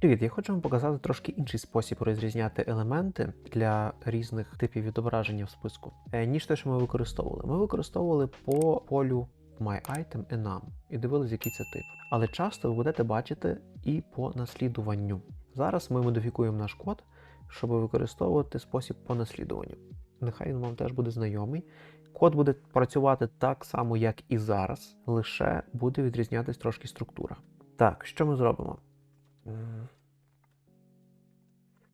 Привіт, я хочу вам показати трошки інший спосіб розрізняти елементи для різних типів відображення в списку, е, ніж те, що ми використовували. Ми використовували по полю MyItem enum і дивилися, який це тип. Але часто ви будете бачити і по наслідуванню. Зараз ми модифікуємо наш код, щоб використовувати спосіб по наслідуванню. Нехай він вам теж буде знайомий. Код буде працювати так само, як і зараз, лише буде відрізнятись трошки структура. Так, що ми зробимо? М.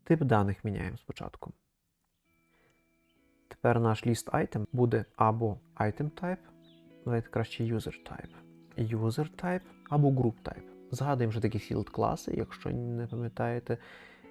Тип даних міняємо спочатку. Тепер наш list item буде або item type, давайте краще user type, user type або group type. Згадуємо, що такі field класи, якщо не пам'ятаєте.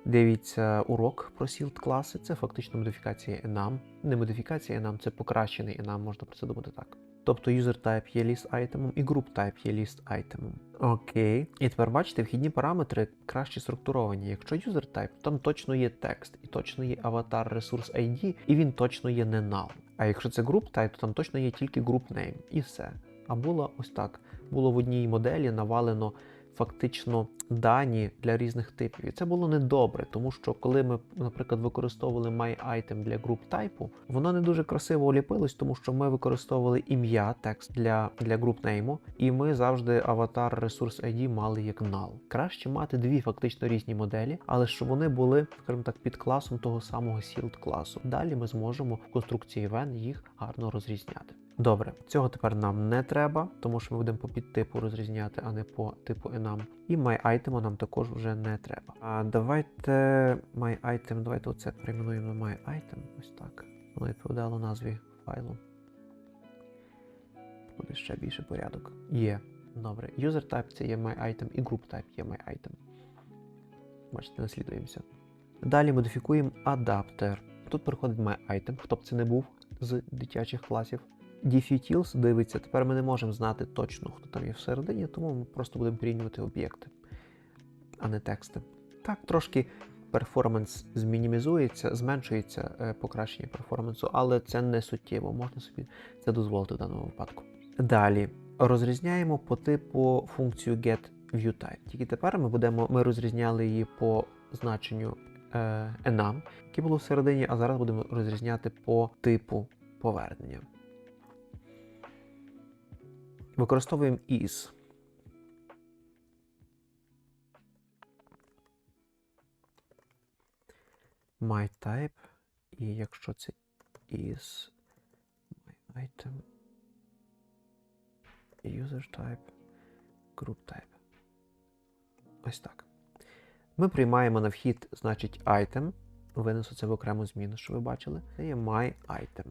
Дивіться урок про field класи, це фактично модифікація enum. Не модифікація enum, це покращений enum, можна про це думати так. Тобто user type є list item і group type є list item. Окей. І тепер бачите, вхідні параметри краще структуровані. Якщо user type, там точно є текст, і точно є аватар ресурс ID, і він точно є не null. А якщо це group type, то там точно є тільки group name і все. А було ось так. Було в одній моделі навалено фактично дані для різних типів. І це було недобре, тому що коли ми, наприклад, використовували MyItem для group тайпу, воно не дуже красиво оліпилось, тому що ми використовували ім'я, текст для, для group name, і ми завжди аватар ресурс ID мали як null. Краще мати дві фактично різні моделі, але щоб вони були, скажімо так, під класом того самого sealed класу. Далі ми зможемо в конструкціїVen їх гарно розрізняти. Добре, цього тепер нам не треба, тому що ми будемо по підтипу розрізняти, а не по типу enum. І MyItem нам також вже не треба. А давайте MyItem, давайте оце перейменуємо на MyItem. Ось так. Воно відповідало назві файлу. Буде ще більше порядок. Є. Добре. User type це є MyItem і group type є MyItem. Бачите, наслідуємося. Далі модифікуємо адаптер. Тут приходить MyItem, хто б це не був з дитячих класів. DFUtils дивиться, тепер ми не можемо знати точно, хто там є всередині, тому ми просто будемо порівнювати об'єкти, а не тексти. Так, трошки перформанс змінімізується, зменшується е, покращення перформансу, але це не суттєво, можна собі це дозволити в даному випадку. Далі розрізняємо по типу функцію getViewType. Тільки тепер ми будемо, ми розрізняли її по значенню е, enum, яке було всередині, а зараз будемо розрізняти по типу повернення. Використовуємо is. MyType. І якщо це is MyItem, UserType, GroupType. Ось так. Ми приймаємо на вхід, значить, item. Винесу це в окрему зміну, що ви бачили. Це є MyItem.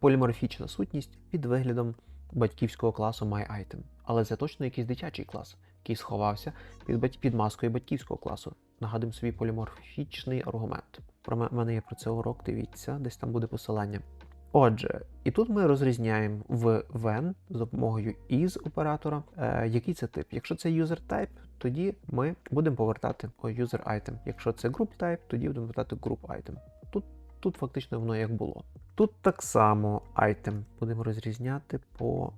Поліморфічна сутність під виглядом батьківського класу MyItem. Але це точно якийсь дитячий клас, який сховався під, бать- під маскою батьківського класу. Нагадуємо собі поліморфічний аргумент. Про мене є про це урок, дивіться, десь там буде посилання. Отже, і тут ми розрізняємо в when з допомогою is оператора, е, який це тип. Якщо це user type, тоді ми будемо повертати user item. Якщо це group type, тоді будемо повертати group item. Тут, тут фактично воно як було. Тут так само item будемо розрізняти по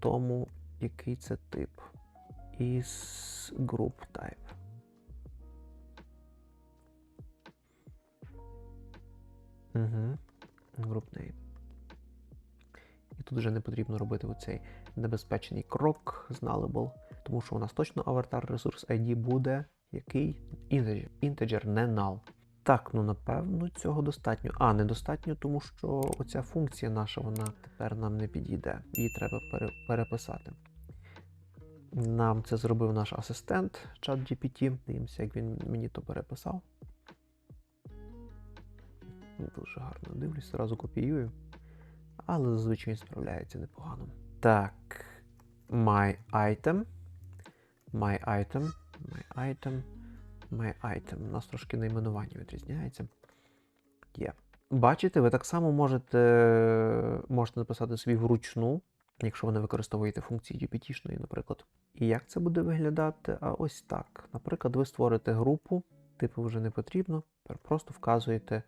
тому, який це тип. Is group type. Угу. Group name. І тут вже не потрібно робити оцей небезпечний крок з nullable, тому що у нас точно аватар ресурс ID буде який integer, integer не null. Так, ну напевно, цього достатньо. А, недостатньо, тому що оця функція наша, вона тепер нам не підійде. Її треба пере- переписати. Нам це зробив наш асистент ChatGPT. Дивимося, як він мені то переписав. Дуже гарно дивлюсь, зразу копіюю. Але зазвичай справляється непогано. Так. My item. My item. My item. My item. У нас трошки найменування відрізняється. Є. Бачите, ви так само можете, можете написати собі вручну, якщо ви не використовуєте функції GPT-шної, наприклад. І як це буде виглядати? А ось так. Наприклад, ви створите групу, типу вже не потрібно, просто вказуєте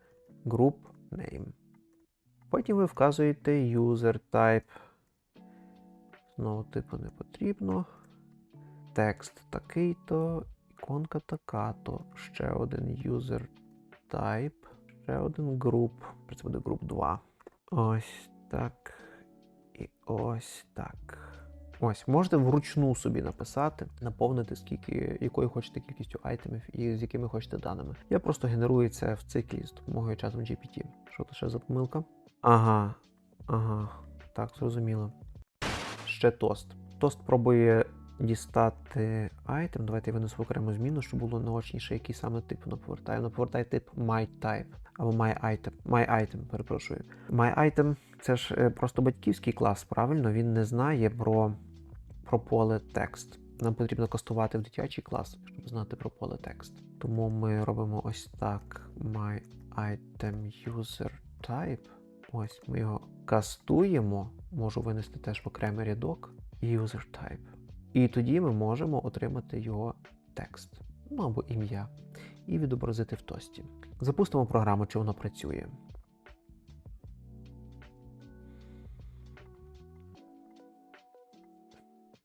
group name. Потім ви вказуєте user type. Знову типу не потрібно. Текст такий-то. Іконка така, ще один user type, ще один group. Це буде group 2. Ось так. І ось так. Ось, можете вручну собі написати, наповнити скільки, якою хочете кількістю айтемів і з якими хочете даними. Я просто генерую це в циклі з допомогою чатом GPT. Що то ще за помилка? Ага, ага, так, зрозуміло. Ще тост. Тост пробує дістати айтем. Давайте я винесу окрему зміну, щоб було наочніше, який саме тип воно повертає. Воно повертає тип myType або myItem. MyItem, перепрошую. MyItem це ж е, просто батьківський клас, правильно? Він не знає про, про поле текст. Нам потрібно кастувати в дитячий клас, щоб знати про поле текст. Тому ми робимо ось так: myItem user type. Ось ми його кастуємо. Можу винести теж в окремий рядок user. І тоді ми можемо отримати його текст, ну або ім'я, і відобразити в тості. Запустимо програму, чи воно працює.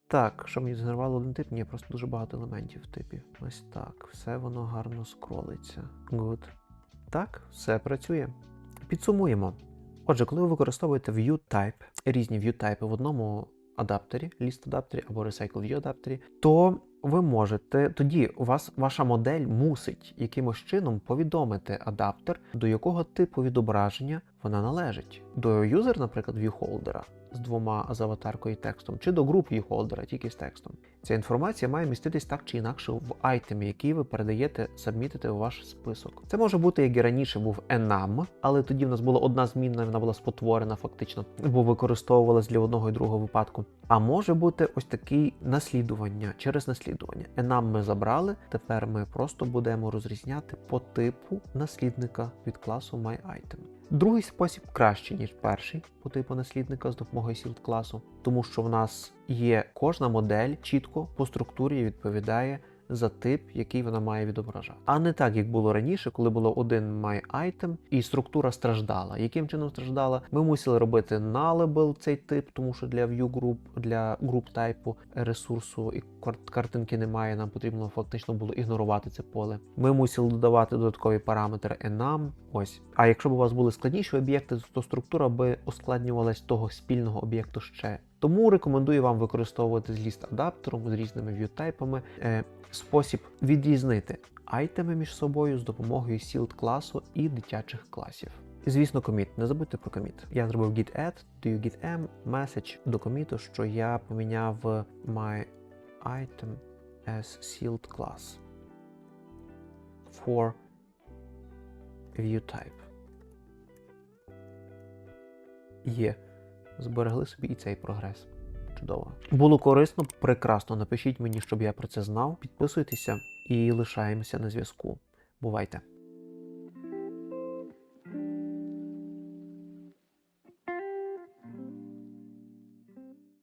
Так, що мені згенерувало один тип? Ні, просто дуже багато елементів в типі. Ось так. Все воно гарно скролиться. Good. Так, все працює. Підсумуємо. Отже, коли ви використовуєте view різні view в одному адаптері, ліст адаптері або recycle view адаптері, то ви можете тоді у вас ваша модель мусить якимось чином повідомити адаптер, до якого типу відображення вона належить. До юзер, наприклад, viewholder з двома з аватаркою і текстом, чи до груп viewholder тільки з текстом. Ця інформація має міститись так чи інакше в айтемі, який ви передаєте, сабмітити у ваш список. Це може бути, як і раніше був enum, але тоді в нас була одна змінна, вона була спотворена фактично, бо використовувалась для одного і другого випадку. А може бути ось такий наслідування через наслідування. Enum ми забрали, тепер ми просто будемо розрізняти по типу наслідника від класу MyItem. Другий спосіб краще, ніж перший по типу наслідника з допомогою сілд класу, тому що в нас є кожна модель чітко по структурі відповідає за тип, який вона має відображати. А не так, як було раніше, коли було один MyItem, і структура страждала. Яким чином страждала? Ми мусили робити nullable цей тип, тому що для view group, для group тайпу ресурсу і кар- картинки немає. Нам потрібно фактично було ігнорувати це поле. Ми мусили додавати додатковий параметр enum. Ось. А якщо б у вас були складніші об'єкти, то структура би ускладнювалась того спільного об'єкту ще. Тому рекомендую вам використовувати з ліст адаптером з різними view-тайпами е, спосіб відрізнити айтеми між собою з допомогою Shield класу і дитячих класів. І, звісно, коміт. Не забудьте про коміт. Я зробив git add, даю git m, message до коміту, що я поміняв my item as sealed class for view type. Є. Зберегли собі і цей прогрес. Чудово. Було корисно, прекрасно. Напишіть мені, щоб я про це знав. Підписуйтеся і лишаємося на зв'язку. Бувайте!